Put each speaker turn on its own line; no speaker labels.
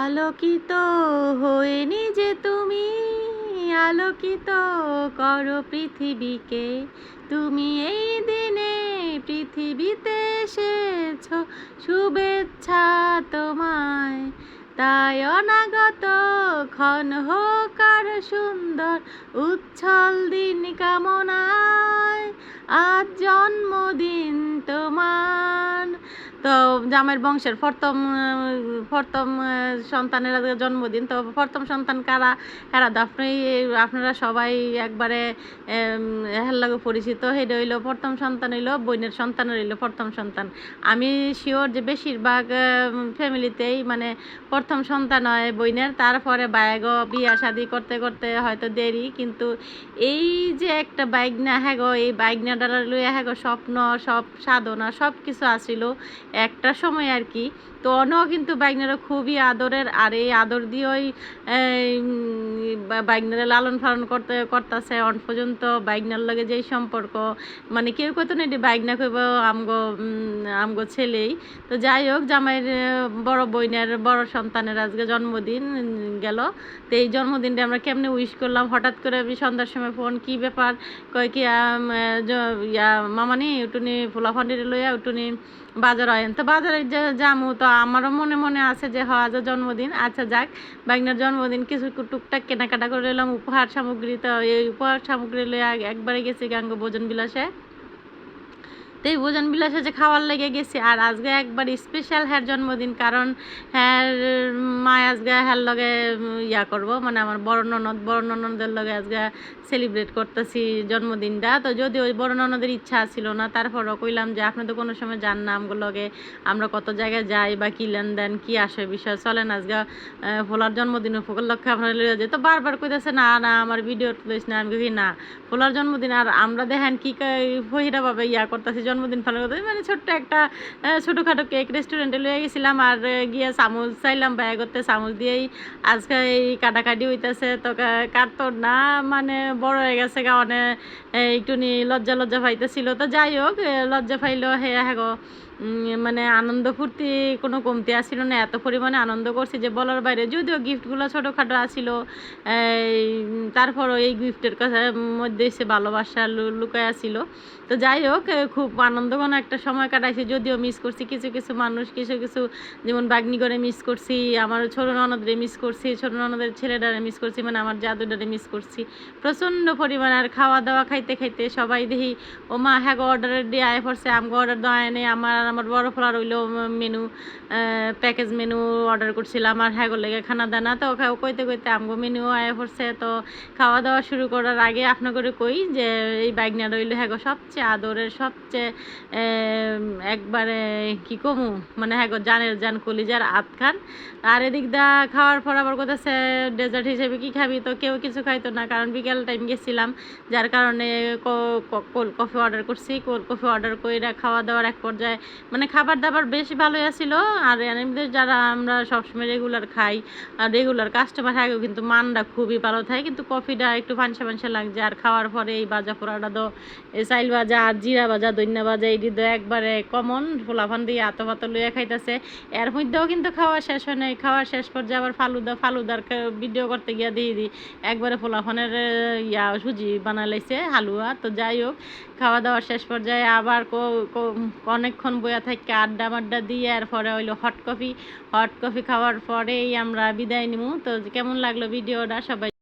আলোকিত হয়ে নিজে তুমি, আলোকিত করো পৃথিবীকে। তুমি এই দিনে পৃথিবীতে এসেছ, শুভেচ্ছা তোমায়। তাই অনাগত ক্ষণ হোক আর সুন্দর, উচ্ছল দিন কামনায়। আজ জন্মদিন তো জামাইয়ের বংশের প্রথম প্রথম সন্তানের জন্মদিন, তো প্রথম সন্তান কারা? কারা আপনি আপনারা সবাই একবারে হের লাগে পরিচিত। সেটা হইল প্রথম সন্তান হইল, বোনের সন্তান হইল প্রথম সন্তান। আমি শিওর যে বেশিরভাগ ফ্যামিলিতেই মানে প্রথম সন্তান হয় বইনের তারপরে বাইগ বিয়া শাদি করতে করতে হয়তো দেরি, কিন্তু এই যে একটা বাইক না হ্যাঁ গো, এই বাইক না ডালা লইয়া হ্যাঁ গো, স্বপ্ন, সব সাধনা সব কিছু আসিল। একটা সময় আর কি। তো অনও কিন্তু বাইকনারা খুবই আদরের, আর এই আদর দিয়েই বাইকনারা লালন পালন করতে, করতেছে। অন পর্যন্ত বাইকনার লগে যেই সম্পর্ক মানে কেউ কত না এটি বাইকনা কইব আমগো আমগো ছেলেই। তো যাই হোক, জামাইয়ের, বড় বইনের, বড় সন্তানের আজকে জন্মদিন গেল। তো এই জন্মদিনটা আমরা কেমনে উইশ করলাম? হঠাৎ করে আমি সন্ধ্যার সময় ফোন, কি ব্যাপার? কয় কি ইয়া, মামানি উটুনি ফুলাফান্ডির লইয়া উটুনি বাজার হয় তো বাজারে যামু, তো আমারও মনে মনে আছে যে হওয়া জন্মদিন আচ্ছা যাক, বাগনার জন্মদিন কিছু টুকটাক কেনাকাটা করে এলাম, উপহার সামগ্রী, তো এই উপহার সামগ্রী লইয়া একবারে গেছি গাঙ্গ ভোজন বিলাসে। তো এই ভোজন বিলাসে যে খাওয়ার লেগে গেছি। আর আজকে একবার স্পেশাল হ্যার জন্মদিন, কারণ হ্যার মা আজকে হ্যার লগে ইয়া করব। মানে আমার বড় ননদ, বড় ননদের লগে আজকে সেলিব্রেট করতেছি জন্মদিনটা। তো যদি ওই বড় ননদের ইচ্ছা ছিল না, তারপরও কইলাম যে, আপনি তো কোনো সময় যান না আমগুলো লগে। আমরা কত জায়গায় যাই বা কি লেনদেন, কী আসে বিষয়। চলেন আজকে ফোলার জন্মদিন উপলক্ষে আপনারা লইয়া যাই। তো বারবার কইতেছে, না না, আমার ভিডিও তুলিস না। আমি না, ফোলার জন্মদিন আর আমরা দেখেন কি ফহিরা ভাবে ইয়া করতেছি জন্মদিন করতে মানে ছোট্ট একটা ছোটোখাটো কেক রেস্টুরেন্টে লয়ে গেছিলাম আর গিয়ে চামচ চাইলাম ব্যয় করতে চামচ দিয়েই আজকে এই কাটাকাটি হইতেছে। তো কাটতো না মানে বড় হয়ে গেছে কারণে একটু লজ্জা লজ্জা পাইতেছিল। তো যাই হোক লজ্জা পাইলো, হে হ্যাঁ মানে আনন্দ ফুর্তি কোনো কমতি আসছিল না, এত পরিমাণে আনন্দ করছি যে বলার বাইরে। যদিও গিফটগুলো ছোটোখাটো আসছিল তারপরও এই গিফটের কথা মধ্যে এসে ভালোবাসা লুকায় আসছিল। তো যাই হোক খুব আনন্দঘন একটা সময় কাটাইছি। যদিও মিস করছি, কিছু কিছু মানুষ, কিছু কিছু যেমন বাগনি করে মিস করছি, আমার ছোট ননদরে মিস করছি, ছোট ননদের ছেলেটারে মিস করছি মানে আমার জাদুটারে মিস করছি। প্রচণ্ড পরিমাণে আর খাওয়া দাওয়া খাইতে খাইতে সবাই দেখি ও মা হ্যাঁ অর্ডার দিয়ে আয় পড়ছে, আমগো অর্ডার দেওয়া নেই, আমার আমার বড় ফলার হইল মেনু প্যাকেজ মেনু অর্ডার করছিলাম। আর হ্যাঁ লেগে খানা দানা, তো কইতে কইতে আমগো মেনু আয়া পড়ছে। তো খাওয়া দাওয়া শুরু করার আগে আপনাকে কই যে, এই বাইকনা রইল হ্যাঁ সবচেয়ে আদরের, সবচেয়ে একবারে, কি কমু? মানে হ্যাঁ জানের জান কলিজার আত খান। আর এদিক দা খাওয়ার পর আবার কোথাছে ডেজার্ট হিসেবে কি খাবি? তো কেউ কিছু খাইতো না, কারণ বিকেল টাইম গেছিলাম, যার কারণে কোল্ড কফি অর্ডার করছি। কোল্ড কফি অর্ডার করে খাওয়া দাওয়ার এক পর্যায়ে মানে খাবার দাবার বেশ ভালোই আসছিল আর এমনিতে যারা আমরা সবসময় রেগুলার খাই, আর রেগুলার কাস্টমার থাকে কিন্তু মানটা খুবই ভালো থাকে। কিন্তু কফিটা একটু ফানসা ফানসা লাগছে। আর খাওয়ার পরে এই বাজা পোড়াটা তো চাইল ভাজা আর জিরা ভাজা দৈন্যা বাজা এটি তো একবারে কমন ফোলাফান দিয়ে আত ভাত লইয়া খাইতেছে। এর মধ্যেও কিন্তু খাওয়া শেষ হয় নাই। খাওয়া শেষ পর্যায়ে আবার ফালুদা, ফালুদার ভিডিও করতে গিয়া দিয়ে দিই। একবারে ফোলাফানের ইয়া, সুজি বানালাইছে হালুয়া। তো যাই হোক, খাওয়া দাওয়া শেষ পর্যায়ে আবার অনেকক্ষণ বইয়া থাকে আড্ডা মাড্ডা দিয়ে এরপরে হইল হট কফি হট কফি খাওয়ার পরেই আমরা বিদায় নিমু। তো কেমন লাগল ভিডিওটা সবাই